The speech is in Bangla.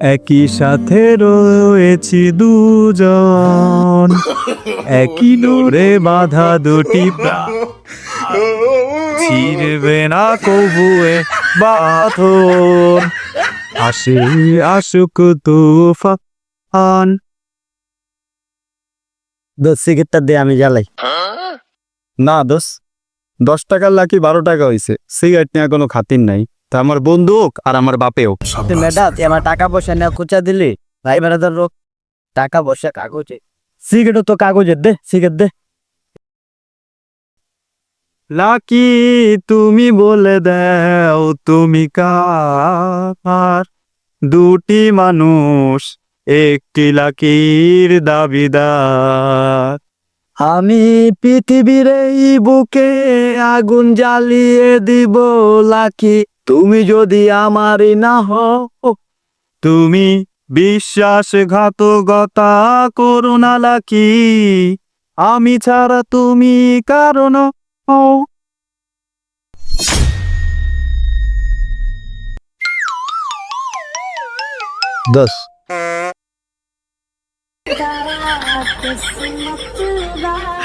একই সাথে রয়েছি দুজন। একই ডোরে বাধা দুটি ছিড়বে না কবুয়ে বাথর আসে আসুক তুফান। দোষ সিগারেটটা দিয়ে আমি জ্বালাই। না দোষ দশ টাকার লাকি বারো টাকা হয়েছে সিগারেট নিয়ে কোনো খাতির নাই। তা আমার বন্দুক আর আমার বাপেও। ম্যাডাম আমার টাকা পয়সা নেওয়া খুচা দিলি? ভাই বেড়াদার লোক টাকা পয়সা কাগজে। সিগারেটও তো কাগজের দে সিগারেট দে। লাকি তুমি বলে দাও তুমি কার? দুটি মানুষ একটি লাকির দাবিদার। আমি পৃথিবীর এই বুকে আগুন জ্বালিয়ে দিব লাকি। তুমি যদি আমারই না হও, তুমি বিশ্বাসঘাতকতা করো না লাকি। আমি ছাড়া তুমি কারণ হও। দোষ kara kısmet var